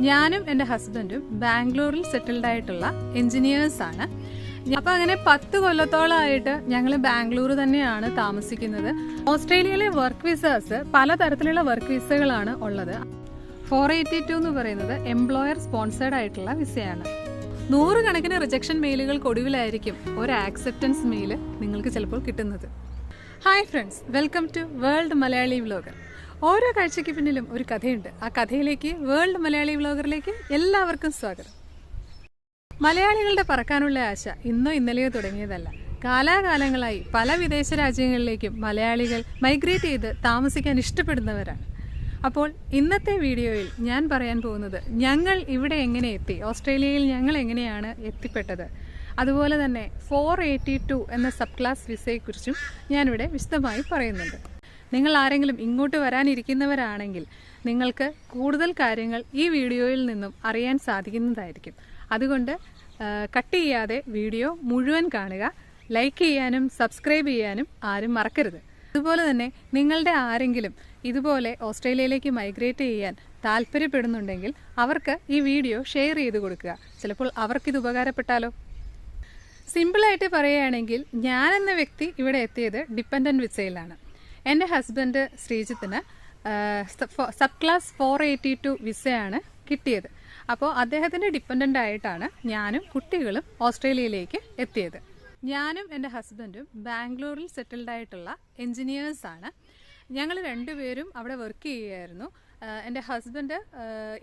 ഞാനും എന്റെ ഹസ്ബൻഡും ബാംഗ്ലൂരിൽ സെറ്റിൽഡ് ആയിട്ടുള്ള എൻജിനീയേഴ്സാണ് ആണ്. അപ്പൊ അങ്ങനെ പത്ത് കൊല്ലത്തോളമായിട്ട് ഞങ്ങൾ ബാംഗ്ലൂർ തന്നെയാണ് താമസിക്കുന്നത്. ഓസ്ട്രേലിയയിലെ വർക്ക് വിസേഴ്സ് പലതരത്തിലുള്ള വർക്ക് വിസകളാണ് ഉള്ളത്. ഫോർ എയ്റ്റി ടു എന്ന് പറയുന്നത് എംപ്ലോയർ സ്പോൺസേഡ് ആയിട്ടുള്ള വിസയാണ് നൂറുകണക്കിന് റിജക്ഷൻ മെയിലുകൾക്കൊടുവിലായിരിക്കും ഒരു ആക്സെപ്റ്റൻസ് മെയിൽ നിങ്ങൾക്ക് ചിലപ്പോൾ കിട്ടുന്നത്. Hi friends welcome to world Malayali vlogger ഓരോ കാഴ്ചയ്ക്ക് പിന്നിലും ഒരു കഥയുണ്ട്. ആ കഥയിലേക്ക് വേൾഡ് മലയാളി വ്ലോഗറിലേക്ക് എല്ലാവർക്കും സ്വാഗതം. മലയാളികളുടെ പറക്കാനുള്ള ആശ ഇന്നോ ഇന്നലെയോ തുടങ്ങിയതല്ല. കാലാകാലങ്ങളായി പല വിദേശ രാജ്യങ്ങളിലേക്കും മലയാളികൾ മൈഗ്രേറ്റ് ചെയ്ത് താമസിക്കാൻ ഇഷ്ടപ്പെടുന്നവരാണ്. അപ്പോൾ ഇന്നത്തെ വീഡിയോയിൽ ഞാൻ പറയാൻ പോകുന്നത് ഞങ്ങൾ ഇവിടെ എങ്ങനെ എത്തി? ഓസ്ട്രേലിയയിൽ ഞങ്ങൾ എങ്ങനെയാണ് എത്തിപ്പെട്ടത്? അതുപോലെ തന്നെ ഫോർ എയ്റ്റി ടു എന്ന സബ് ക്ലാസ് വിസയെക്കുറിച്ചും ഞാനിവിടെ വിശദമായി പറയുന്നുണ്ട്. നിങ്ങൾ ആരെങ്കിലും ഇങ്ങോട്ട് വരാനിരിക്കുന്നവരാണെങ്കിൽ നിങ്ങൾക്ക് കൂടുതൽ കാര്യങ്ങൾ ഈ വീഡിയോയിൽ നിന്നും അറിയാൻ സാധിക്കുന്നതായിരിക്കും. അതുകൊണ്ട് കട്ട് ചെയ്യാതെ വീഡിയോ മുഴുവൻ കാണുക. ലൈക്ക് ചെയ്യാനും സബ്സ്ക്രൈബ് ചെയ്യാനും ആരും മറക്കരുത്. അതുപോലെ തന്നെ നിങ്ങളുടെ ആരെങ്കിലും ഇതുപോലെ ഓസ്ട്രേലിയയിലേക്ക് മൈഗ്രേറ്റ് ചെയ്യാൻ താല്പര്യപ്പെടുന്നുണ്ടെങ്കിൽ അവർക്ക് ഈ വീഡിയോ ഷെയർ ചെയ്ത് കൊടുക്കുക. ചിലപ്പോൾ അവർക്കിത് ഉപകാരപ്പെട്ടാലോ? സിമ്പിളായിട്ട് പറയുകയാണെങ്കിൽ ഞാനെന്ന വ്യക്തി ഇവിടെ എത്തിയത് ഡിപ്പെൻഡന്റ് വിസയിലാണ്. എന്റെ husband ശ്രീജിത്തിന് sub class four eighty two വിസയാണ് കിട്ടിയത്. അപ്പോൾ അദ്ദേഹത്തിന്റെ ഡിപ്പെൻഡന്റ് ആയിട്ടാണ് ഞാനും കുട്ടികളും ഓസ്ട്രേലിയയിലേക്ക് എത്തിയത്. ഞാനും എന്റെ ഹസ്ബൻഡും ബാംഗ്ലൂരിൽ സെറ്റിൽഡ് ആയിട്ടുള്ള എൻജിനീയേഴ്സാണ് ഞങ്ങൾ രണ്ടുപേരും അവിടെ വർക്ക് ചെയ്യുകയായിരുന്നു. ആഹ് എന്റെ ഹസ്ബൻഡ്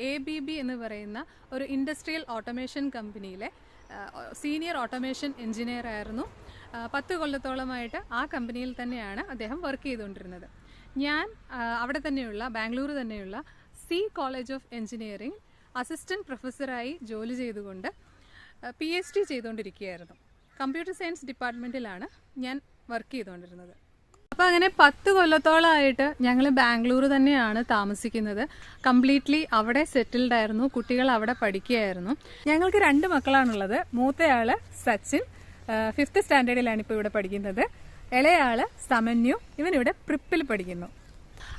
എ ബി ബി എന്ന് പറയുന്ന ഒരു ഇൻഡസ്ട്രിയൽ ഓട്ടോമേഷൻ കമ്പനിയിലെ സീനിയർ ഓട്ടോമേഷൻ എഞ്ചിനീയർ ആയിരുന്നു. പത്ത് കൊല്ലത്തോളമായിട്ട് ആ കമ്പനിയിൽ തന്നെയാണ് അദ്ദേഹം വർക്ക് ചെയ്തുകൊണ്ടിരുന്നത്. ഞാൻ അവിടെ തന്നെയുള്ള ബാംഗ്ലൂർ തന്നെയുള്ള C college of engineering assistant പ്രൊഫസറായി ജോലി ചെയ്തുകൊണ്ട് പി എച്ച് ഡി ചെയ്തുകൊണ്ടിരിക്കുകയായിരുന്നു. കമ്പ്യൂട്ടർ സയൻസ് ഡിപ്പാർട്ട്മെന്റിലാണ് ഞാൻ വർക്ക് ചെയ്തുകൊണ്ടിരുന്നത്. അപ്പോൾ അങ്ങനെ പത്ത് കൊല്ലത്തോളമായിട്ട് ഞങ്ങൾ ബാംഗ്ലൂർ തന്നെയാണ് താമസിക്കുന്നത്. കംപ്ലീറ്റ്ലി അവിടെ സെറ്റിൽഡ് ആയിരുന്നു കുട്ടികൾ അവിടെ പഠിക്കുകയായിരുന്നു. ഞങ്ങൾക്ക് രണ്ട് മക്കളാണുള്ളത്. മൂത്തയാൾ സച്ചിൻ ഫിഫ്ത്ത് സ്റ്റാൻഡേർഡിലാണ് ഇപ്പോൾ ഇവിടെ പഠിക്കുന്നത്. ഇളയാൾ സമന്യു ഇവനിവിടെ പ്രിപ്പിൽ പഠിക്കുന്നു.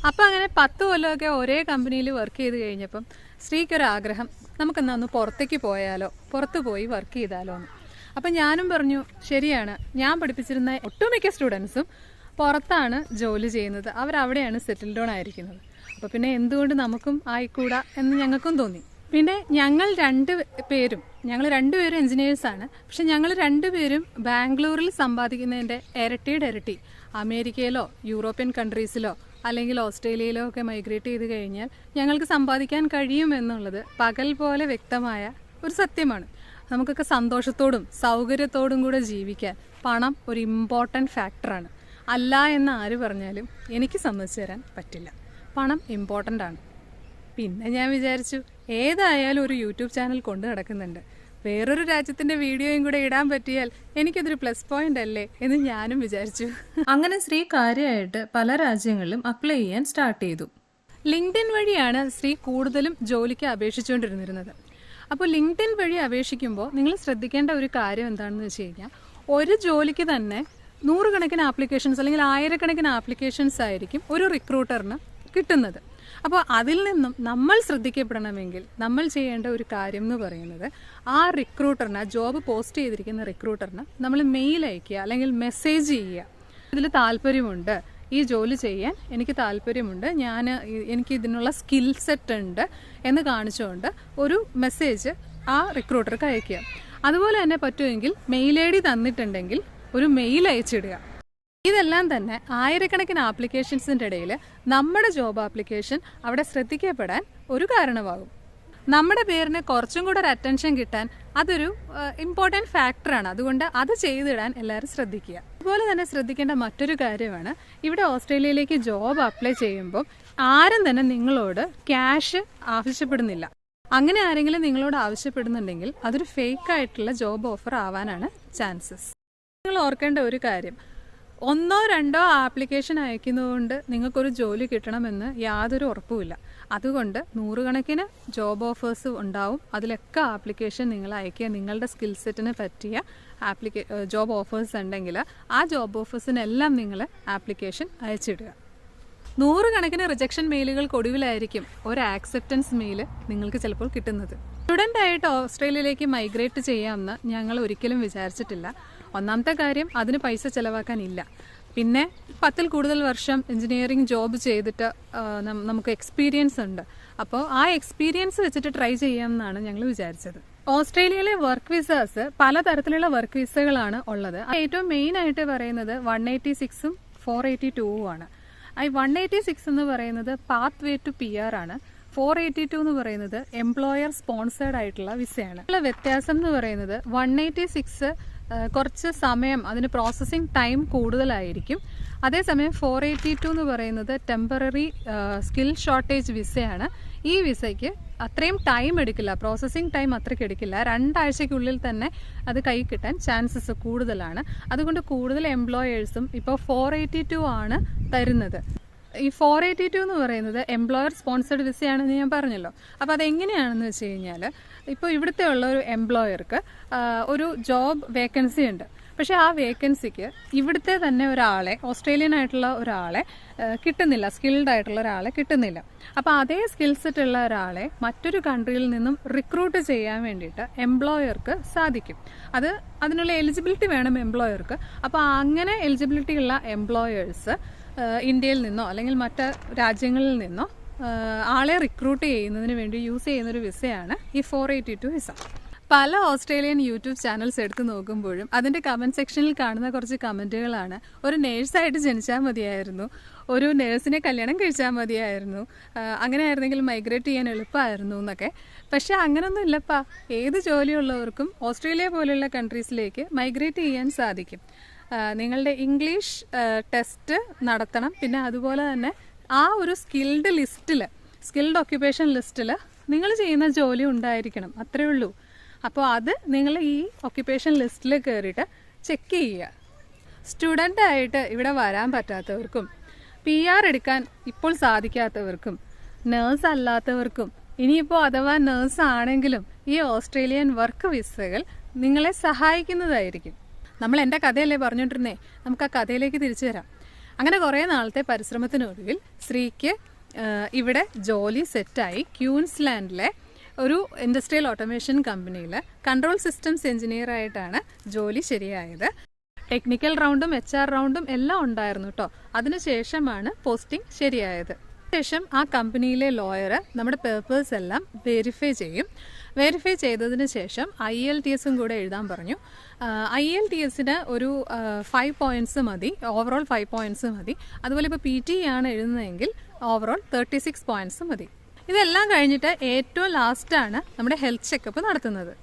അപ്പോൾ അങ്ങനെ പത്ത് കൊല്ലമൊക്കെ ഒരേ കമ്പനിയിൽ വർക്ക് ചെയ്ത് കഴിഞ്ഞപ്പം സ്ത്രീക്കൊരു ആഗ്രഹം നമുക്കെന്നാ ഒന്ന് പുറത്തേക്ക് പോയാലോ പുറത്ത് പോയി വർക്ക് ചെയ്താലോ എന്ന്. അപ്പം ഞാനും പറഞ്ഞു ശരിയാണ് ഞാൻ പഠിപ്പിച്ചിരുന്ന ഒട്ടുമിക്ക സ്റ്റുഡൻസും പുറത്താണ് ജോലി ചെയ്യുന്നത് അവരവിടെയാണ് സെറ്റിൽ ഡൗൺ ആയിരിക്കുന്നത്. അപ്പോൾ പിന്നെ എന്തുകൊണ്ട് നമുക്കും ആയിക്കൂടാ എന്ന് ഞങ്ങൾക്കും തോന്നി. പിന്നെ ഞങ്ങൾ രണ്ട് പേരും ഞങ്ങൾ രണ്ടുപേരും എൻജിനീയേഴ്സാണ് പക്ഷെ ഞങ്ങൾ രണ്ടുപേരും ബാംഗ്ലൂരിൽ സമ്പാദിക്കുന്നതിന്റെ ഇരട്ടിയുടെ ഇരട്ടി. അമേരിക്കയിലോ യൂറോപ്യൻ കൺട്രീസിലോ അല്ലെങ്കിൽ ഓസ്ട്രേലിയയിലോ ഒക്കെ മൈഗ്രേറ്റ് ചെയ്ത് കഴിഞ്ഞാൽ ഞങ്ങൾക്ക് സമ്പാദിക്കാൻ കഴിയുമെന്നുള്ളത് പകൽ പോലെ വ്യക്തമായ ഒരു സത്യമാണ്. നമുക്കൊക്കെ സന്തോഷത്തോടും സൗകര്യത്തോടും കൂടെ ജീവിക്കാൻ പണം ഒരു ഇമ്പോർട്ടന്റ് ഫാക്ടറാണ് അല്ല എന്ന് ആര് പറഞ്ഞാലും എനിക്ക് സമ്മതിച്ചു തരാൻ പറ്റില്ല. പണം ഇമ്പോർട്ടന്റ് ആണ്. പിന്നെ ഞാൻ വിചാരിച്ചു ഏതായാലും ഒരു യൂട്യൂബ് ചാനൽ കൊണ്ടു നടക്കുന്നുണ്ട്. വേറൊരു രാജ്യത്തിന്റെ വീഡിയോയും കൂടെ ഇടാൻ പറ്റിയാൽ എനിക്കതൊരു പ്ലസ് പോയിന്റ് അല്ലേ എന്ന് ഞാനും വിചാരിച്ചു. അങ്ങനെ ശ്രീ കാര്യമായിട്ട് പല രാജ്യങ്ങളിലും അപ്ലൈ ചെയ്യാൻ സ്റ്റാർട്ട് ചെയ്തു. ലിങ്ക്ഡിൻ വഴിയാണ് ശ്രീ കൂടുതലും ജോലിക്ക് അപേക്ഷിച്ചുകൊണ്ടിരുന്നിരുന്നത്. അപ്പോൾ ലിങ്ക്ഡിൻ വഴി അപേക്ഷിക്കുമ്പോൾ നിങ്ങൾ ശ്രദ്ധിക്കേണ്ട ഒരു കാര്യം എന്താണെന്ന് വെച്ച് കഴിഞ്ഞാൽ ഒരു ജോലിക്ക് തന്നെ നൂറുകണക്കിന് ആപ്ലിക്കേഷൻസ് അല്ലെങ്കിൽ ആയിരക്കണക്കിന് ആപ്ലിക്കേഷൻസ് ആയിരിക്കും ഒരു റിക്രൂട്ടറിന് കിട്ടുന്നത്. അപ്പോൾ അതിൽ നിന്നും നമ്മൾ ശ്രദ്ധിക്കപ്പെടണമെങ്കിൽ നമ്മൾ ചെയ്യേണ്ട ഒരു കാര്യം എന്ന് പറയുന്നത് ആ റിക്രൂട്ടറിന് ആ ജോബ് പോസ്റ്റ് ചെയ്തിരിക്കുന്ന റിക്രൂട്ടറിന് നമ്മൾ മെയിൽ അയക്കുക അല്ലെങ്കിൽ മെസ്സേജ് ചെയ്യുക. ഇതിൽ താല്പര്യമുണ്ട്. ഈ ജോലി ചെയ്യാൻ എനിക്ക് താല്പര്യമുണ്ട്. ഞാൻ എനിക്ക് ഇതിനുള്ള സ്കിൽ സെറ്റ് ഉണ്ട് എന്ന് കാണിച്ചുകൊണ്ട് ഒരു മെസ്സേജ് ആ റിക്രൂട്ടർക്ക് അയക്കുക. അതുപോലെ തന്നെ പറ്റുമെങ്കിൽ മെയിൽ ഐ ഡി തന്നിട്ടുണ്ടെങ്കിൽ ഒരു മെയിൽ അയച്ചിടുക. ഇതെല്ലാം തന്നെ ആയിരക്കണക്കിന് ആപ്ലിക്കേഷൻസിന്റെ ഇടയിൽ നമ്മുടെ ജോബ് ആപ്ലിക്കേഷൻ അവിടെ ശ്രദ്ധിക്കപ്പെടാൻ ഒരു കാരണമാകും. നമ്മുടെ പേരിന് കുറച്ചും കൂടെ ഒരു അറ്റൻഷൻ കിട്ടാൻ അതൊരു ഇമ്പോർട്ടന്റ് ഫാക്ടറാണ് അതുകൊണ്ട് അത് ചെയ്തിടാൻ എല്ലാവരും ശ്രദ്ധിക്കുക. അതുപോലെ തന്നെ ശ്രദ്ധിക്കേണ്ട മറ്റൊരു കാര്യമാണ് ഇവിടെ ഓസ്ട്രേലിയയിലേക്ക് ജോബ് അപ്ലൈ ചെയ്യുമ്പോൾ ആരും തന്നെ നിങ്ങളോട് ക്യാഷ് ആവശ്യപ്പെടുന്നില്ല. അങ്ങനെ ആരെങ്കിലും നിങ്ങളോട് ആവശ്യപ്പെടുന്നുണ്ടെങ്കിൽ അതൊരു ഫേക്ക് ആയിട്ടുള്ള ജോബ് ഓഫർ ആവാനാണ് ചാൻസസ് നിങ്ങൾ ഓർക്കേണ്ട ഒരു കാര്യം ഒന്നോ രണ്ടോ ആപ്ലിക്കേഷൻ അയക്കുന്നതുകൊണ്ട് നിങ്ങൾക്കൊരു ജോലി കിട്ടണമെന്ന് യാതൊരു ഉറപ്പുമില്ല. അതുകൊണ്ട് നൂറുകണക്കിന് ജോബ് ഓഫേഴ്സ് ഉണ്ടാവും. അതിലൊക്കെ ആപ്ലിക്കേഷൻ നിങ്ങൾ അയക്കുക. നിങ്ങളുടെ സ്കിൽ സെറ്റിന് പറ്റിയ ആപ്ലിക്കേ ജോബ് ഓഫേഴ്സ് ഉണ്ടെങ്കിൽ ആ ജോബ് ഓഫേഴ്സിനെല്ലാം നിങ്ങൾ ആപ്ലിക്കേഷൻ അയച്ചിടുക. നൂറുകണക്കിന് റിജക്ഷൻ മെയിലുകൾക്ക് ഒടുവിലായിരിക്കും ഒരു ആക്സെപ്റ്റൻസ് മെയിൽ നിങ്ങൾക്ക് ചിലപ്പോൾ കിട്ടുന്നത്. സ്റ്റുഡന്റ് ആയിട്ട് ഓസ്ട്രേലിയയിലേക്ക് മൈഗ്രേറ്റ് ചെയ്യാമെന്ന് ഞങ്ങൾ ഒരിക്കലും വിചാരിച്ചിട്ടില്ല. ഒന്നാമത്തെ കാര്യം അതിന് പൈസ ചിലവാക്കാനില്ല. പിന്നെ പത്തിൽ കൂടുതൽ വർഷം എഞ്ചിനീയറിംഗ് ജോബ് ചെയ്തിട്ട് നമുക്ക് എക്സ്പീരിയൻസ് ഉണ്ട്. അപ്പോൾ ആ എക്സ്പീരിയൻസ് വെച്ചിട്ട് ട്രൈ ചെയ്യാമെന്നാണ് ഞങ്ങൾ വിചാരിച്ചത്. ഓസ്ട്രേലിയയിലെ വർക്ക് വിസാസ് പലതരത്തിലുള്ള വർക്ക് വിസകളാണ് ഉള്ളത്. ഏറ്റവും മെയിൻ ആയിട്ട് പറയുന്നത് വൺ എയ്റ്റി സിക്സും ഫോർ എയ്റ്റി ടൂവും ആണ്. ഈ വൺ എയ്റ്റി സിക്സ് എന്ന് പറയുന്നത് pathway to P R ആണ്. ഫോർ എയ്റ്റി ടു എന്ന് പറയുന്നത് എംപ്ലോയർ സ്പോൺസേഡ് ആയിട്ടുള്ള വിസയാണ്. ഉള്ള വ്യത്യാസം എന്ന് പറയുന്നത് വൺ എയ്റ്റി സിക്സ് കുറച്ച് സമയം അതിന് പ്രോസസ്സിങ് ടൈം കൂടുതലായിരിക്കും. അതേസമയം ഫോർ എയ്റ്റി ടു എന്ന് പറയുന്നത് ടെമ്പററി സ്കിൽ ഷോർട്ടേജ് വിസയാണ്. ഈ വിസയ്ക്ക് അത്രയും ടൈം എടുക്കില്ല. പ്രോസസ്സിംഗ് ടൈം അത്രയ്ക്ക് എടുക്കില്ല. രണ്ടാഴ്ചയ്ക്കുള്ളിൽ തന്നെ അത് കൈ കിട്ടാൻ ചാൻസസ് കൂടുതലാണ്. അതുകൊണ്ട് കൂടുതൽ എംപ്ലോയേഴ്സും ഇപ്പോൾ ഫോർ എയ്റ്റി ടു ആണ് തരുന്നത്. ഈ ഫോർ എയ്റ്റി ടു എന്ന് പറയുന്നത് എംപ്ലോയർ സ്പോൺസർഡ് വിസയാണെന്ന് ഞാൻ പറഞ്ഞല്ലോ. അപ്പോൾ അതെങ്ങനെയാണെന്ന് വെച്ച് കഴിഞ്ഞാൽ ഇപ്പോൾ ഇവിടുത്തെ ഉള്ള ഒരു എംപ്ലോയർക്ക് ഒരു ജോബ് വേക്കൻസി ഉണ്ട്. പക്ഷേ ആ വേക്കൻസിക്ക് ഇവിടുത്തെ തന്നെ ഒരാളെ ഓസ്ട്രേലിയൻ ആയിട്ടുള്ള ഒരാളെ കിട്ടുന്നില്ല. സ്കിൽഡ് ആയിട്ടുള്ള ഒരാളെ കിട്ടുന്നില്ല. അപ്പോൾ അതേ സ്കിൽ സെറ്റ് ഉള്ള ഒരാളെ മറ്റൊരു കൺട്രിയിൽ നിന്നും റിക്രൂട്ട് ചെയ്യാൻ വേണ്ടിയിട്ട് എംപ്ലോയർക്ക് സാധിക്കും. അത് അതിനുള്ള എലിജിബിലിറ്റി വേണം എംപ്ലോയർക്ക് അപ്പോൾ അങ്ങനെ എലിജിബിലിറ്റി ഉള്ള എംപ്ലോയേഴ്സ് ഇന്ത്യയിൽ നിന്നോ അല്ലെങ്കിൽ മറ്റ് രാജ്യങ്ങളിൽ നിന്നോ ആളെ റിക്രൂട്ട് ചെയ്യുന്നതിന് വേണ്ടി യൂസ് ചെയ്യുന്ന ഒരു വിസയാണ് ഈ ഫോർ എയ്റ്റി ടു വിസ പല ഓസ്ട്രേലിയൻ യൂട്യൂബ് ചാനൽസ് എടുത്ത് നോക്കുമ്പോഴും അതിന്റെ കമന്റ് സെക്ഷനിൽ കാണുന്ന കുറച്ച് കമന്റുകളാണ് ഒരു നേഴ്സായിട്ട് ജനിച്ചാൽ മതിയായിരുന്നു. ഒരു നേഴ്സിനെ കല്യാണം കഴിച്ചാൽ മതിയായിരുന്നു. അങ്ങനെ ആയിരുന്നെങ്കിൽ മൈഗ്രേറ്റ് ചെയ്യാൻ എളുപ്പമായിരുന്നു എന്നൊക്കെ. പക്ഷേ അങ്ങനൊന്നും ഇല്ലപ്പാ. ഏത് ജോലിയുള്ളവർക്കും ഓസ്ട്രേലിയ പോലെയുള്ള കൺട്രീസിലേക്ക് മൈഗ്രേറ്റ് ചെയ്യാൻ സാധിക്കും. നിങ്ങളുടെ ഇംഗ്ലീഷ് ടെസ്റ്റ് നടത്തണം. പിന്നെ അതുപോലെ തന്നെ ആ ഒരു സ്കിൽഡ് ലിസ്റ്റിൽ സ്കിൽഡ് ഓക്യുപ്പേഷൻ ലിസ്റ്റിൽ നിങ്ങൾ ചെയ്യുന്ന ജോലി ഉണ്ടായിരിക്കണം. അത്രേ ഉള്ളൂ. അപ്പോൾ അത് നിങ്ങൾ ഈ ഓക്യുപ്പേഷൻ ലിസ്റ്റിൽ കയറിയിട്ട് ചെക്ക് ചെയ്യുക. സ്റ്റുഡന്റ് ആയിട്ട് ഇവിടെ വരാൻ പറ്റാത്തവർക്കും പി ആർ എടുക്കാൻ ഇപ്പോൾ സാധിക്കാത്തവർക്കും നേഴ്സ് അല്ലാത്തവർക്കും ഇനിയിപ്പോൾ അഥവാ നേഴ്സ് ആണെങ്കിലും ഈ ഓസ്ട്രേലിയൻ വർക്ക് വിസകൾ നിങ്ങളെ സഹായിക്കുന്നതായിരിക്കും. നമ്മൾ എന്റെ കഥയല്ലേ പറഞ്ഞുകൊണ്ടിരുന്നേ നമുക്ക് ആ കഥയിലേക്ക് തിരിച്ചു വരാം. അങ്ങനെ കുറേ നാളത്തെ പരിശ്രമത്തിനൊടുവിൽ ശ്രീക്ക് ഇവിടെ ജോലി സെറ്റായി ക്യൂൻസ്ലാൻഡിലെ ഒരു ഇൻഡസ്ട്രിയൽ ഓട്ടോമേഷൻ കമ്പനിയിൽ കൺട്രോൾ സിസ്റ്റംസ് എഞ്ചിനീയർ ആയിട്ടാണ് ജോലി ശരിയായത്. ടെക്നിക്കൽ റൗണ്ടും എച്ച് ആർ റൗണ്ടും എല്ലാം ഉണ്ടായിരുന്നു കേട്ടോ അതിനുശേഷമാണ് പോസ്റ്റിംഗ് ശരിയായത്. ശേഷം ആ കമ്പനിയിലെ ലോയർ നമ്മുടെ പേപ്പേഴ്സ് എല്ലാം വെരിഫൈ ചെയ്യും. വെരിഫൈ ചെയ്തതിന് ശേഷം ഐ എൽ ടി എസും കൂടെ എഴുതാൻ പറഞ്ഞു. ഐ എൽ ടി എസിന് ഒരു ഫൈവ് പോയിന്റ്സ് മതി. ഓവറോൾ ഫൈവ് പോയിന്റ്സ് മതി. അതുപോലെ ഇപ്പോൾ പി ടി ആണ് എഴുതുന്നതെങ്കിൽ ഓവറോൾ തേർട്ടി സിക്സ് പോയിന്റ്സ് മതി. ഇതെല്ലാം കഴിഞ്ഞിട്ട് ഏറ്റവും ലാസ്റ്റാണ് നമ്മുടെ ഹെൽത്ത് ചെക്കപ്പ് നടത്തുന്നത്.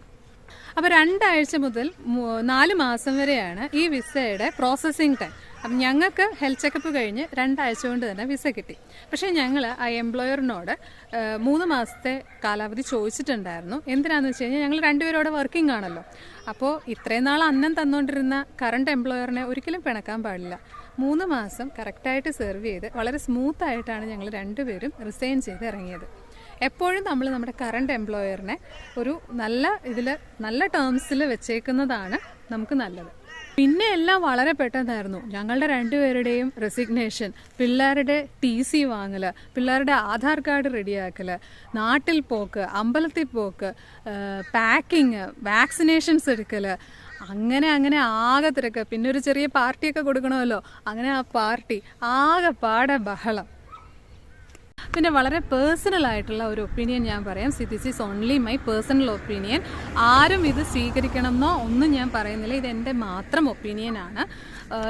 അപ്പോൾ രണ്ടാഴ്ച മുതൽ നാല് മാസം വരെയാണ് ഈ വിസയുടെ പ്രോസസ്സിംഗ് ടൈം അപ്പം ഞങ്ങൾക്ക് ഹെൽത്ത് ചെക്കപ്പ് കഴിഞ്ഞ് രണ്ടാഴ്ച കൊണ്ട് തന്നെ വിസ കിട്ടി. പക്ഷേ ഞങ്ങൾ ആ എംപ്ലോയറിനോട് മൂന്ന് മാസത്തെ കാലാവധി ചോദിച്ചിട്ടുണ്ടായിരുന്നു. എന്തിനാണെന്ന് വെച്ച് കഴിഞ്ഞാൽ ഞങ്ങൾ രണ്ടുപേരോടെ വർക്കിംഗ് ആണല്ലോ. അപ്പോൾ ഇത്രയും നാൾ അന്നം തന്നുകൊണ്ടിരുന്ന കറണ്ട് എംപ്ലോയറിനെ ഒരിക്കലും പിണക്കാൻ പാടില്ല. മൂന്ന് മാസം കറക്റ്റായിട്ട് സെർവ് ചെയ്ത് വളരെ സ്മൂത്തായിട്ടാണ് ഞങ്ങൾ രണ്ടുപേരും റിസൈൻ ചെയ്ത് ഇറങ്ങിയത്. എപ്പോഴും നമ്മൾ നമ്മുടെ കറണ്ട് എംപ്ലോയറിനെ ഒരു നല്ല ഇതിൽ നല്ല ടേംസിൽ വെച്ചേക്കുന്നതാണ് നമുക്ക് നല്ലത്. പിന്നെ എല്ലാം വളരെ പെട്ടെന്നായിരുന്നു. ഞങ്ങളുടെ രണ്ടുപേരുടെയും റെസിഗ്നേഷൻ പിള്ളേരുടെ ടി സി വാങ്ങൽ പിള്ളേരുടെ ആധാർ കാർഡ് റെഡിയാക്കൽ നാട്ടിൽ പോക്ക് അമ്പലത്തിൽ പോക്ക് പാക്കിങ് വാക്സിനേഷൻസ് എടുക്കൽ അങ്ങനെ അങ്ങനെ ആകെ തിരക്ക്. പിന്നെ ഒരു ചെറിയ പാർട്ടിയൊക്കെ കൊടുക്കണമല്ലോ. അങ്ങനെ ആ പാർട്ടി ആകെ പാടെ ബഹളം പിന്നെ വളരെ പേഴ്സണൽ ആയിട്ടുള്ള ഒരു ഒപ്പീനിയൻ ഞാൻ പറയാം. See this is only my personal opinion ആരും ഇത് സ്വീകരിക്കണം എന്നോ ഒന്നും ഞാൻ പറയുന്നില്ല. ഇത് എന്റെ മാത്രം ഒപ്പീനിയനാണ്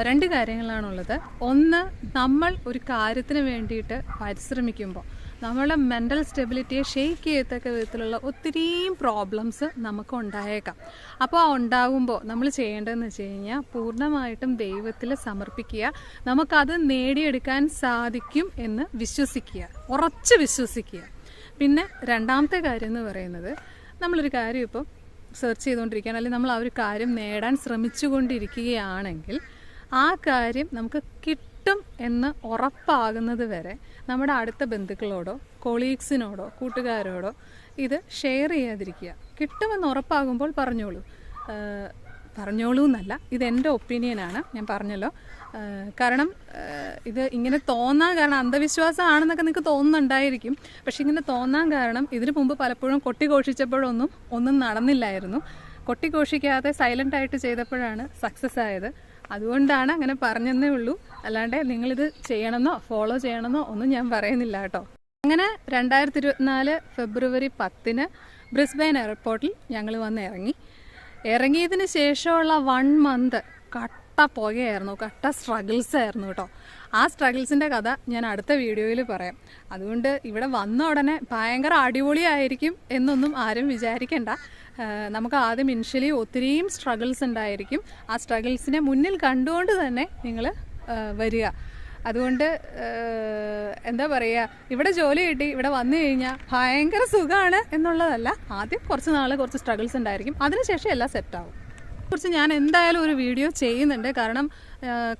രണ്ട് കാര്യങ്ങളാണുള്ളത്. ഒന്ന് നമ്മൾ ഒരു കാര്യത്തിന് വേണ്ടിയിട്ട് പരിശ്രമിക്കുമ്പോൾ. നമ്മളെ മെന്റൽ സ്റ്റെബിലിറ്റിയെ ഷെയ്ക്ക് ചെയ്യത്തക്ക വിധത്തിലുള്ള ഒത്തിരിയും പ്രോബ്ലംസ് നമുക്ക് ഉണ്ടായേക്കാം. അപ്പോൾ ഉണ്ടാകുമ്പോൾ നമ്മൾ ചെയ്യേണ്ടതെന്ന് വെച്ച് കഴിഞ്ഞാൽ പൂർണമായിട്ടും ദൈവത്തിൽ സമർപ്പിക്കുക. നമുക്കത് നേടിയെടുക്കാൻ സാധിക്കും എന്ന് വിശ്വസിക്കുക. ഉറച്ച് വിശ്വസിക്കുക. പിന്നെ രണ്ടാമത്തെ കാര്യം എന്ന് പറയുന്നത് നമ്മളൊരു കാര്യം ഇപ്പം സെർച്ച് ചെയ്തുകൊണ്ടിരിക്കുകയാണ് അല്ലെങ്കിൽ നമ്മൾ ആ ഒരു കാര്യം നേടാൻ ശ്രമിച്ചുകൊണ്ടിരിക്കുകയാണെങ്കിൽ ആ കാര്യം നമുക്ക് കിട്ടും. എന്ന് ഉറപ്പാകുന്നത് വരെ നമ്മുടെ അടുത്ത ബന്ധുക്കളോടോ കൊളീഗ്സിനോടോ കൂട്ടുകാരോടോ ഇത് ഷെയർ ചെയ്യാതിരിക്കുക. കിട്ടുമെന്ന് ഉറപ്പാകുമ്പോൾ പറഞ്ഞോളൂ. പറഞ്ഞോളൂ എന്നല്ല ഇത് എന്റെ ഒപ്പീനിയനാണ് ഞാൻ പറഞ്ഞല്ലോ. കാരണം ഇത് ഇങ്ങനെ തോന്നാൻ കാരണം അന്ധവിശ്വാസമാണെന്നൊക്കെ നിങ്ങൾക്ക് തോന്നുന്നുണ്ടായിരിക്കും. പക്ഷെ ഇങ്ങനെ തോന്നാൻ കാരണം ഇതിനു മുമ്പ് പലപ്പോഴും കൊട്ടിഘോഷിച്ചപ്പോഴൊന്നും ഒന്നും നടന്നില്ലായിരുന്നു. കൊട്ടിഘോഷിക്കാതെ സൈലന്റായിട്ട് ചെയ്തപ്പോഴാണ് സക്സസ് ആയത്. അതുകൊണ്ടാണ് അങ്ങനെ പറഞ്ഞെന്നേ ഉള്ളൂ. അല്ലാണ്ട് നിങ്ങളിത് ചെയ്യണമെന്നോ ഫോളോ ചെയ്യണമെന്നോ ഒന്നും ഞാൻ പറയുന്നില്ല കേട്ടോ. അങ്ങനെ രണ്ടായിരത്തി ഇരുപത്തിനാല് ഫെബ്രുവരി പത്തിന് ബ്രിസ്ബെയിൻ എയർപോർട്ടിൽ ഞങ്ങൾ വന്ന് ഇറങ്ങി. ഇറങ്ങിയതിന് ശേഷമുള്ള വൺ മന്ത് കട്ട പുകയായിരുന്നു കട്ട സ്ട്രഗിൾസ് ആയിരുന്നു കേട്ടോ. ആ സ്ട്രഗിൾസിന്റെ കഥ ഞാൻ അടുത്ത വീഡിയോയിൽ പറയാം. അതുകൊണ്ട് ഇവിടെ വന്ന ഉടനെ ഭയങ്കര അടിപൊളിയായിരിക്കും എന്നൊന്നും ആരും വിചാരിക്കണ്ട. നമുക്ക് ആദ്യം ഇനിഷ്യലി ഒത്തിരിയും സ്ട്രഗിൾസ് ഉണ്ടായിരിക്കും. ആ സ്ട്രഗിൾസിനെ മുന്നിൽ കണ്ടുകൊണ്ട് തന്നെ നിങ്ങൾ വരിക. അതുകൊണ്ട് എന്താ പറയുക ഇവിടെ ജോലി കിട്ടി ഇവിടെ വന്നു കഴിഞ്ഞാൽ ഭയങ്കര സുഖമാണ് എന്നുള്ളതല്ല. ആദ്യം കുറച്ച് നാൾ കുറച്ച് സ്ട്രഗിൾസ് ഉണ്ടായിരിക്കും. അതിനുശേഷം എല്ലാം സെറ്റാവും കുറിച്ച് ഞാൻ എന്തായാലും ഒരു വീഡിയോ ചെയ്യുന്നുണ്ട്. കാരണം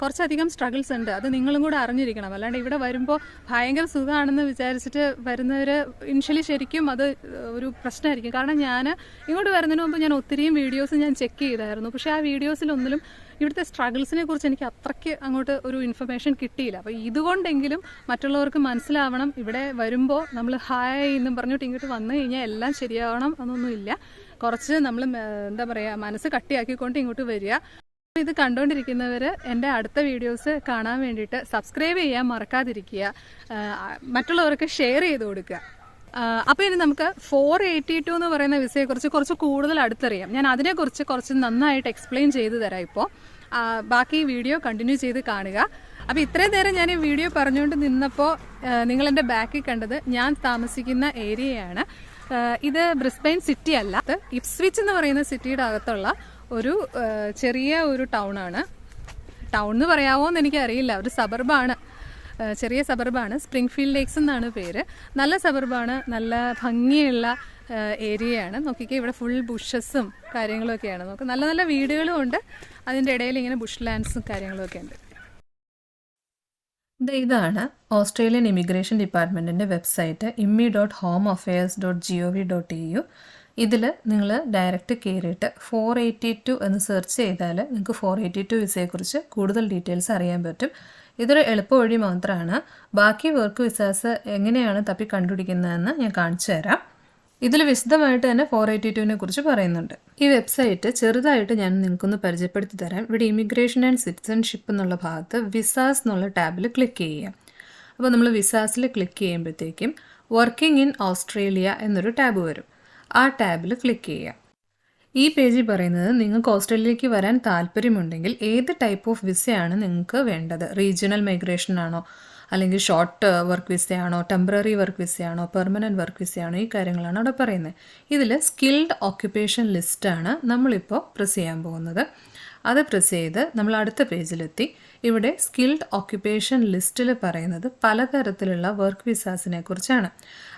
കുറച്ചധികം സ്ട്രഗിൾസ് ഉണ്ട്. അത് നിങ്ങളും കൂടെ അറിഞ്ഞിരിക്കണം. അല്ലാണ്ട് ഇവിടെ വരുമ്പോൾ ഭയങ്കര സുഖമാണെന്ന് വിചാരിച്ചിട്ട് വരുന്നവർ ഇനിഷ്യലി ശരിക്കും അത് ഒരു പ്രശ്നമായിരിക്കും. കാരണം ഞാൻ ഇങ്ങോട്ട് വരുന്നതിന് മുമ്പ് ഞാൻ ഒത്തിരിയും വീഡിയോസ് ഞാൻ ചെക്ക് ചെയ്തായിരുന്നു. പക്ഷേ ആ വീഡിയോസിലൊന്നിലും ഇവിടുത്തെ സ്ട്രഗിൾസിനെ കുറിച്ച് എനിക്ക് അത്രയ്ക്ക് അങ്ങോട്ട് ഒരു ഇൻഫർമേഷൻ കിട്ടിയില്ല. അപ്പോൾ ഇതുകൊണ്ടെങ്കിലും മറ്റുള്ളവർക്ക് മനസ്സിലാവണം. ഇവിടെ വരുമ്പോൾ നമ്മൾ ഹായ് എന്നും പറഞ്ഞിട്ട് ഇങ്ങോട്ട് വന്നു കഴിഞ്ഞാൽ എല്ലാം ശരിയാവണം എന്നൊന്നുമില്ല. കുറച്ച് നമ്മൾ എന്താ പറയുക മനസ്സ് കട്ടിയാക്കിക്കൊണ്ട് ഇങ്ങോട്ട് വരിക. ഇത് കണ്ടുകൊണ്ടിരിക്കുന്നവർ എന്റെ അടുത്ത വീഡിയോസ് കാണാൻ വേണ്ടിയിട്ട് സബ്സ്ക്രൈബ് ചെയ്യാൻ മറക്കാതിരിക്കുക. മറ്റുള്ളവർക്ക് ഷെയർ ചെയ്ത് കൊടുക്കുക. അപ്പോൾ ഇനി നമുക്ക് ഫോർ എയ്റ്റി ടു എന്ന് പറയുന്ന വിസയെക്കുറിച്ച് കുറച്ച് കൂടുതൽ അടുത്തറിയാം. ഞാൻ അതിനെക്കുറിച്ച് കുറച്ച് നന്നായിട്ട് എക്സ്പ്ലെയിൻ ചെയ്തു തരാം ഇപ്പോൾ ബാക്കി വീഡിയോ കണ്ടിന്യൂ ചെയ്ത് കാണുക. അപ്പോൾ ഇത്രയും നേരം ഞാൻ ഈ വീഡിയോ പറഞ്ഞുകൊണ്ട് നിന്നപ്പോൾ നിങ്ങളെന്റെ ബാക്കിൽ കണ്ടത് ഞാൻ താമസിക്കുന്ന ഏരിയയാണ് ഇത് ബ്രിസ്ബെയിൻ സിറ്റി അല്ല. ഇപ്സ്വിച്ച് എന്ന് പറയുന്ന സിറ്റിയുടെ അകത്തുള്ള ഒരു ചെറിയ ഒരു ടൗൺ ആണ്. ടൗൺ എന്ന് പറയാവോ എന്ന് എനിക്കറിയില്ല. ഒരു സബർബാണ് ചെറിയ സബർബാണ് സ്പ്രിംഗ്ഫീൽഡ് ലേക്സ് എന്നാണ് പേര്. നല്ല സബർബാണ് നല്ല ഭംഗിയുള്ള ഏരിയയാണ് നോക്കിക്കേ ഇവിടെ ഫുൾ ബുഷസും കാര്യങ്ങളൊക്കെയാണ്. നോക്ക് നല്ല നല്ല വീടുകളും ഉണ്ട്. അതിന്റെ ഇടയിൽ ഇങ്ങനെ ബുഷ് ലാൻഡ്സും കാര്യങ്ങളൊക്കെ ഉണ്ട് ഇതാണ് ഓസ്ട്രേലിയൻ ഇമിഗ്രേഷൻ ഡിപ്പാർട്ട്മെന്റിന്റെ website immi dot home affairs dot G O V dot E U ഇതിൽ നിങ്ങൾ ഡയറക്റ്റ് കയറിയിട്ട് ഫോർ എയ്റ്റി ടു എന്ന് സെർച്ച് ചെയ്താൽ നിങ്ങൾക്ക് ഫോർ എയ്റ്റി ടു വിസയെക്കുറിച്ച് കൂടുതൽ ഡീറ്റെയിൽസ് അറിയാൻ പറ്റും. ഇതൊരു എളുപ്പ വഴി മാത്രമാണ് ബാക്കി വർക്ക് വിസാസ് എങ്ങനെയാണ് തപ്പി കണ്ടുപിടിക്കുന്നതെന്ന് ഞാൻ കാണിച്ചു തരാം ഇതിൽ വിശദമായിട്ട് തന്നെ ഫോർ എയ്റ്റി ടുവിനെ കുറിച്ച് പറയുന്നുണ്ട്. ഈ വെബ്സൈറ്റ് ചെറുതായിട്ട് ഞാൻ നിങ്ങൾക്കൊന്ന് പരിചയപ്പെടുത്തി തരാം. ഇവിടെ ഇമിഗ്രേഷൻ ആൻഡ് സിറ്റിസൺഷിപ്പ് എന്നുള്ള ഭാഗത്ത് വിസാസ് എന്നുള്ള ടാബിൽ ക്ലിക്ക് ചെയ്യുക. അപ്പോൾ നമ്മൾ വിസാസിൽ ക്ലിക്ക് ചെയ്യുമ്പോഴത്തേക്കും വർക്കിംഗ് ഇൻ ഓസ്ട്രേലിയ എന്നൊരു ടാബ് വരും. ആ ടാബിൽ ക്ലിക്ക് ചെയ്യുക. ഈ പേജിൽ പറയുന്നത് നിങ്ങൾക്ക് ഓസ്ട്രേലിയയിലേക്ക് വരാൻ താല്പര്യമുണ്ടെങ്കിൽ ഏത് ടൈപ്പ് ഓഫ് വിസയാണ് നിങ്ങൾക്ക് വേണ്ടത്? റീജിയണൽ മൈഗ്രേഷൻ ആണോ? അല്ലെങ്കിൽ ഷോർട്ട് വർക്ക് വിസയാണോ ടെമ്പററി വർക്ക് വിസയാണോ പെർമനന്റ് വർക്ക് വിസയാണോ ഈ കാര്യങ്ങളാണ് അവിടെ പറയുന്നത്. ഇതിൽ സ്കിൽഡ് ഓക്യുപ്പേഷൻ ലിസ്റ്റാണ് നമ്മളിപ്പോൾ പ്രസ് ചെയ്യാൻ പോകുന്നത്. അത് പ്രസ് ചെയ്ത് നമ്മൾ അടുത്ത പേജിലെത്തി. ഇവിടെ സ്കിൽഡ് ഓക്യുപ്പേഷൻ ലിസ്റ്റിൽ പറയുന്നത് പലതരത്തിലുള്ള വർക്ക് വിസാസിനെ കുറിച്ചാണ്.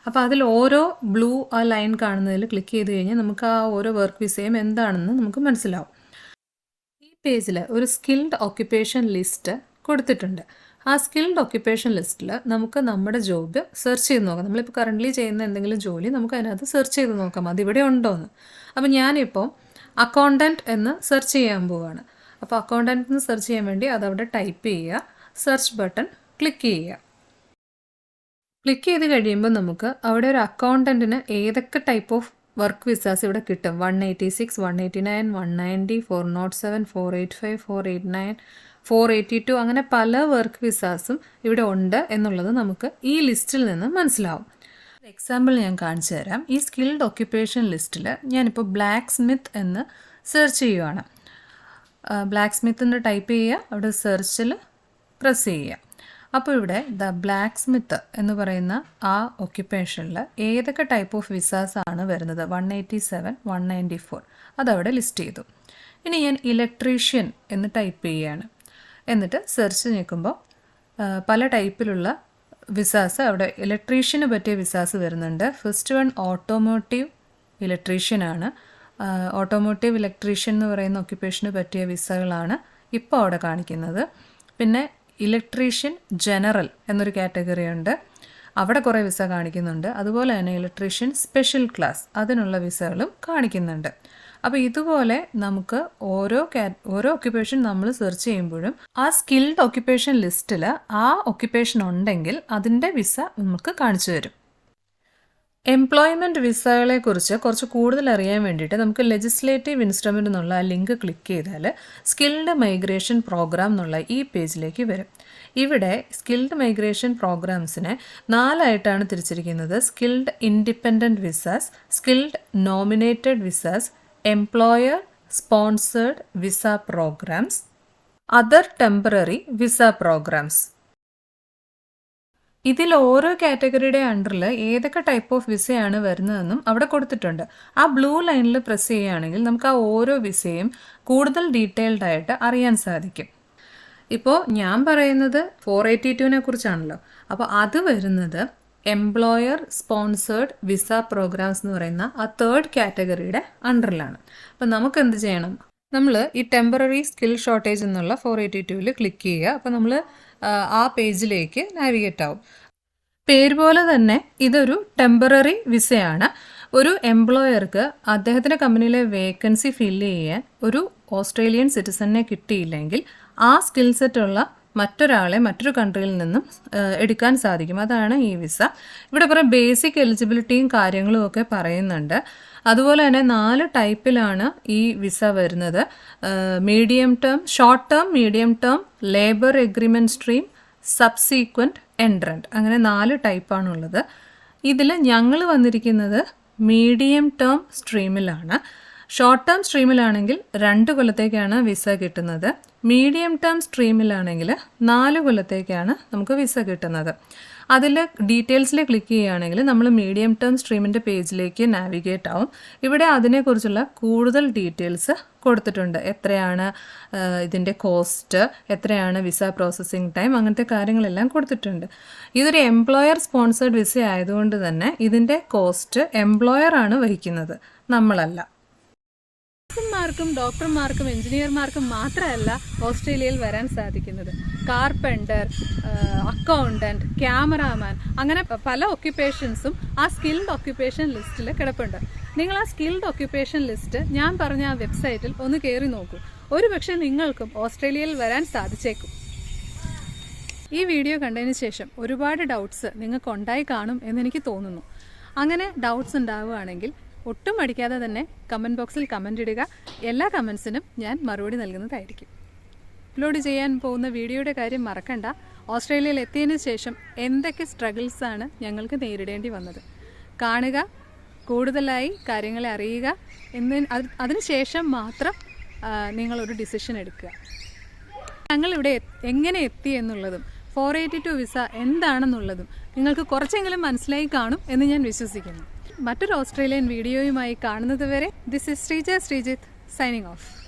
അപ്പോൾ അതിൽ ഓരോ ബ്ലൂ ആ ലൈൻ കാണുന്നതിൽ ക്ലിക്ക് ചെയ്ത് കഴിഞ്ഞാൽ നമുക്ക് ആ ഓരോ വർക്ക് വിസയും എന്താണെന്ന് നമുക്ക് മനസ്സിലാവും. ഈ പേജിൽ ഒരു സ്കിൽഡ് ഓക്യുപ്പേഷൻ ലിസ്റ്റ് കൊടുത്തിട്ടുണ്ട്. ആ സ്കിൽഡ് ഓക്യുപ്പേഷൻ ലിസ്റ്റിൽ നമുക്ക് നമ്മുടെ ജോബ് സെർച്ച് ചെയ്ത് നോക്കാം. നമ്മളിപ്പോൾ കറന്റ്ലി ചെയ്യുന്ന എന്തെങ്കിലും ജോലി നമുക്ക് അതിനകത്ത് സെർച്ച് ചെയ്ത് നോക്കാം. അതിവിടെ ഉണ്ടോ എന്ന് അപ്പോൾ ഞാനിപ്പോൾ അക്കൗണ്ടന്റ് എന്ന് സെർച്ച് ചെയ്യാൻ പോവുകയാണ് അപ്പോൾ അക്കൗണ്ടന്റ് എന്ന് സെർച്ച് ചെയ്യാൻ വേണ്ടി അതവിടെ ടൈപ്പ് ചെയ്യുക. സെർച്ച് ബട്ടൺ ക്ലിക്ക് ചെയ്യുക. ക്ലിക്ക് ചെയ്ത് കഴിയുമ്പോൾ നമുക്ക് അവിടെ ഒരു അക്കൗണ്ടന്റിന് ഏതൊക്കെ ടൈപ്പ് ഓഫ് വർക്ക് വിസാസ് ഇവിടെ കിട്ടും? One eighty six one eighty nine one ninety four not seven four eight five four eight nine four eighty two അങ്ങനെ പല വർക്ക് വിസാസും ഇവിടെ ഉണ്ട് എന്നുള്ളത് നമുക്ക് ഈ ലിസ്റ്റിൽ നിന്ന് മനസ്സിലാവും. എക്സാമ്പിൾ ഞാൻ കാണിച്ചു തരാം. ഈ സ്കിൽഡ് ഓക്യുപ്പേഷൻ ലിസ്റ്റിൽ ഞാനിപ്പോൾ ബ്ലാക്ക് സ്മിത്ത് എന്ന് സെർച്ച് ചെയ്യുവാണ്. ബ്ലാക്ക് സ്മിത്ത് എന്ന് ടൈപ്പ് ചെയ്യുക അവിടെ സെർച്ചിൽ പ്രസ് ചെയ്യുക. അപ്പോൾ ഇവിടെ ദ ബ്ലാക്ക് സ്മിത്ത് എന്ന് പറയുന്ന ആ ഒക്യുപ്പേഷനിൽ ഏതൊക്കെ ടൈപ്പ് ഓഫ് വിസാസ് ആണ് വരുന്നത്? One eighty seven one ninety four അതവിടെ ലിസ്റ്റ് ചെയ്തു. ഇനി ഞാൻ ഇലക്ട്രീഷ്യൻ എന്ന് ടൈപ്പ് ചെയ്യുകയാണ്. എന്നിട്ട് സെർച്ച് നിൽക്കുമ്പോൾ പല ടൈപ്പിലുള്ള വിസാസ് അവിടെ ഇലക്ട്രീഷ്യന് പറ്റിയ വിസാസ് വരുന്നുണ്ട്. ഫസ്റ്റ് വൺ ഓട്ടോമോട്ടീവ് ഇലക്ട്രീഷ്യനാണ് ഓട്ടോമോട്ടീവ് ഇലക്ട്രീഷ്യൻ എന്ന് പറയുന്ന ഒക്യുപ്പേഷന് പറ്റിയ വിസകളാണ് ഇപ്പോൾ അവിടെ കാണിക്കുന്നത്. പിന്നെ ഇലക്ട്രീഷ്യൻ ജനറൽ എന്നൊരു കാറ്റഗറി ഉണ്ട്. അവിടെ കുറേ വിസ കാണിക്കുന്നുണ്ട്. അതുപോലെ തന്നെ ഇലക്ട്രീഷ്യൻ സ്പെഷ്യൽ ക്ലാസ് അതിനുള്ള വിസകളും കാണിക്കുന്നുണ്ട്. അപ്പോൾ ഇതുപോലെ നമുക്ക് ഓരോ ഓരോ ഒക്യുപ്പേഷൻ നമ്മൾ സെർച്ച് ചെയ്യുമ്പോഴും ആ സ്കിൽഡ് ഒക്യുപ്പേഷൻ ലിസ്റ്റിൽ ആ ഒക്യുപ്പേഷൻ ഉണ്ടെങ്കിൽ അതിന്റെ വിസ നമുക്ക് കാണിച്ചു തരും. എംപ്ലോയ്മെന്റ് വിസകളെ കുറിച്ച് കുറച്ച് കൂടുതൽ അറിയാൻ വേണ്ടിയിട്ട് നമുക്ക് ലെജിസ്ലേറ്റീവ് ഇൻസ്ട്രുമെന്റ് എന്നുള്ള ആ ലിങ്ക് ക്ലിക്ക് ചെയ്താൽ സ്കിൽഡ് മൈഗ്രേഷൻ പ്രോഗ്രാം എന്നുള്ള ഈ പേജിലേക്ക് വരും. ഇവിടെ സ്കിൽഡ് മൈഗ്രേഷൻ പ്രോഗ്രാംസിനെ നാലായിട്ടാണ് തിരിച്ചിരിക്കുന്നത്. Skilled independent visas skilled nominated visas employer sponsored visa programs other temporary visa programs ഇതിൽ ഓരോ കാറ്റഗറിയുടെ അണ്ടറിൽ ഏതൊക്കെ ടൈപ്പ് ഓഫ് വിസയാണ് വരുന്നതെന്നും അവിടെ കൊടുത്തിട്ടുണ്ട്. ആ ബ്ലൂ ലൈനിൽ പ്രസ് ചെയ്യുകയാണെങ്കിൽ നമുക്ക് ആ ഓരോ വിസയും കൂടുതൽ ഡീറ്റെയിൽഡ് ആയിട്ട് അറിയാൻ സാധിക്കും. ഇപ്പോൾ ഞാൻ പറയുന്നത് ഫോർ എയ്റ്റി ടുവിനെ കുറിച്ചാണല്ലോ. അപ്പോൾ അത് വരുന്നത് എംപ്ലോയർ സ്പോൺസേഡ് വിസ പ്രോഗ്രാംസ് എന്ന് പറയുന്ന ആ തേർഡ് കാറ്റഗറിയുടെ അണ്ടറിലാണ് അപ്പോൾ നമുക്ക് എന്ത് ചെയ്യണം? നമ്മൾ ഈ ടെമ്പററി സ്കിൽ ഷോർട്ടേജ് എന്നുള്ള ഫോർ എയ്റ്റി ടുവിൽ ക്ലിക്ക് ചെയ്യുക. അപ്പോൾ നമ്മൾ ആ പേജിലേക്ക് നാവിഗേറ്റ് ആവും. പേര് പോലെ തന്നെ ഇതൊരു ടെമ്പററി വിസയാണ് ഒരു എംപ്ലോയർക്ക് അദ്ദേഹത്തിന്റെ കമ്പനിയിലെ വേക്കൻസി ഫില്ല് ചെയ്യാൻ ഒരു ഓസ്ട്രേലിയൻ സിറ്റിസനെ കിട്ടിയില്ലെങ്കിൽ ആ സ്കിൽ സെറ്റുള്ള മറ്റൊരാളെ മറ്റൊരു കൺട്രിയിൽ നിന്നും എടുക്കാൻ സാധിക്കും. അതാണ് ഈ വിസ ഇവിടെ കുറേ ബേസിക് എലിജിബിലിറ്റിയും കാര്യങ്ങളും ഒക്കെ പറയുന്നുണ്ട്. അതുപോലെ തന്നെ നാല് ടൈപ്പിലാണ് ഈ വിസ വരുന്നത്. Medium term short term medium term labour agreement stream subsequent entrant അങ്ങനെ നാല് ടൈപ്പാണുള്ളത് ഇതിൽ ഞങ്ങൾ വന്നിരിക്കുന്നത് മീഡിയം ടേം സ്ട്രീമിലാണ് ഷോർട്ട് ടേം സ്ട്രീമിലാണെങ്കിൽ രണ്ട് കൊല്ലത്തേക്കാണ് വിസ കിട്ടുന്നത്. മീഡിയം ടേം സ്ട്രീമിലാണെങ്കിൽ നാല് കൊല്ലത്തേക്കാണ് നമുക്ക് വിസ കിട്ടുന്നത്. അതിൽ ഡീറ്റെയിൽസിൽ ക്ലിക്ക് ചെയ്യുകയാണെങ്കിൽ നമ്മൾ മീഡിയം ടേം സ്ട്രീമിന്റെ പേജിലേക്ക് നാവിഗേറ്റ് ആവും. ഇവിടെ അതിനെക്കുറിച്ചുള്ള കൂടുതൽ ഡീറ്റെയിൽസ് കൊടുത്തിട്ടുണ്ട്. എത്രയാണ് ഇതിന്റെ കോസ്റ്റ് എത്രയാണ് വിസ പ്രോസസ്സിങ് ടൈം അങ്ങനത്തെ കാര്യങ്ങളെല്ലാം കൊടുത്തിട്ടുണ്ട്. ഇതൊരു എംപ്ലോയർ സ്പോൺസേഡ് വിസ ആയതുകൊണ്ട് തന്നെ ഇതിന്റെ കോസ്റ്റ് എംപ്ലോയർ ആണ് വഹിക്കുന്നത് നമ്മളല്ല. നഴ്സുമാർക്കും ഡോക്ടർമാർക്കും എഞ്ചിനീയർമാർക്കും മാത്രമല്ല ഓസ്ട്രേലിയയിൽ വരാൻ സാധിക്കുന്നത്. കാർപ്പന്റർ അക്കൗണ്ടന്റ് ക്യാമറാമാൻ അങ്ങനെ പല ഒക്യുപ്പേഷൻസും ആ സ്കിൽഡ് ഒക്യുപ്പേഷൻ ലിസ്റ്റിൽ കിടപ്പുണ്ട്. നിങ്ങൾ ആ സ്കിൽഡ് ഒക്യുപ്പേഷൻ ലിസ്റ്റ് ഞാൻ പറഞ്ഞ ആ വെബ്സൈറ്റിൽ ഒന്ന് കയറി നോക്കൂ. ഒരു പക്ഷേ നിങ്ങൾക്കും ഓസ്ട്രേലിയയിൽ വരാൻ സാധിച്ചേക്കും. ഈ വീഡിയോ കണ്ടതിന് ശേഷം ഒരുപാട് ഡൗട്ട്സ് നിങ്ങൾക്ക് ഉണ്ടായി കാണും എന്നെനിക്ക് തോന്നുന്നു. അങ്ങനെ ഡൗട്ട്സ് ഉണ്ടാവുകയാണെങ്കിൽ ഒട്ടും മടിക്കാതെ തന്നെ കമന്റ് ബോക്സിൽ കമന്റ് ഇടുക. എല്ലാ കമൻസിനും ഞാൻ മറുപടി നൽകുന്നതായിരിക്കും. അപ്ലോഡ് ചെയ്യാൻ പോകുന്ന വീഡിയോയുടെ കാര്യം മറക്കണ്ട. ഓസ്ട്രേലിയയിൽ എത്തിയതിന് ശേഷം എന്തൊക്കെ സ്ട്രഗിൾസാണ് ഞങ്ങൾക്ക് നേരിടേണ്ടി വന്നത്? കാണുക കൂടുതലായി കാര്യങ്ങളെ അറിയുക എന്ന് അതിനുശേഷം മാത്രം നിങ്ങളൊരു ഡിസിഷൻ എടുക്കുക. ഞങ്ങളിവിടെ എങ്ങനെ എത്തി എന്നുള്ളതും ഫോർ എയ്റ്റി ടു വിസ എന്താണെന്നുള്ളതും നിങ്ങൾക്ക് കുറച്ചെങ്കിലും മനസ്സിലായി കാണും എന്ന് ഞാൻ വിശ്വസിക്കുന്നു. മറ്റൊരു ഓസ്ട്രേലിയൻ വീഡിയോയുമായി കാണുന്നത് വരെ this is Sreeja Sreejith signing off